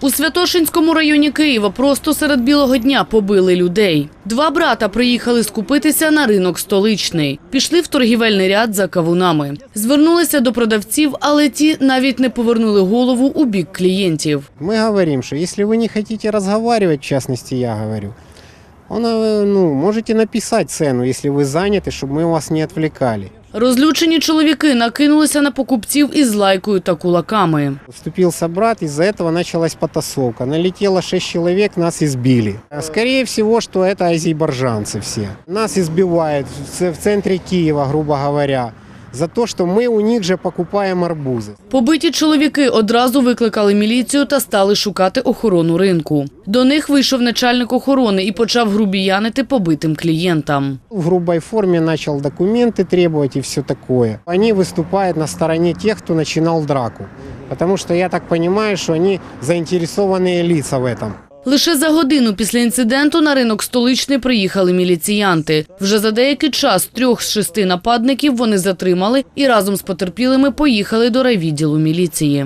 У Святошинському районі Києва просто серед білого дня побили людей. Два брата приїхали скупитися на ринок столичний. Пішли в торгівельний ряд за кавунами. Звернулися до продавців, але ті навіть не повернули голову у бік клієнтів. Мы говорим, что если вы не хотите разговаривать, в частности, я говорю, он, э, ну, можете написать цену, если вы заняты, чтобы мы вас не отвлекали. Розлючені чоловіки накинулися на покупців із лайкою та кулаками. Вступился брат, из-за этого началась потасовка. Налетело шесть человек, нас избили. А Скорее всего, что это азербайджанцы все. Нас избивают в ц- в центре Киева, грубо говоря, за то, что мы у них же покупаем арбузы. Побиті чоловіки одразу викликали міліцію та стали шукати охорону ринку. До них вийшов начальник охорони і почав грубіянити побитим клієнтам. В грубой форме начал документы требовать и все такое. Они выступают на стороне тех, кто начинал драку. Потому что я так понимаю, что они заинтересованные лица в этом. Лише за годину після інциденту на ринок столичний приїхали міліціянти. Вже за деякий час трьох з шести нападників вони затримали і разом з потерпілими поїхали до райвідділу міліції.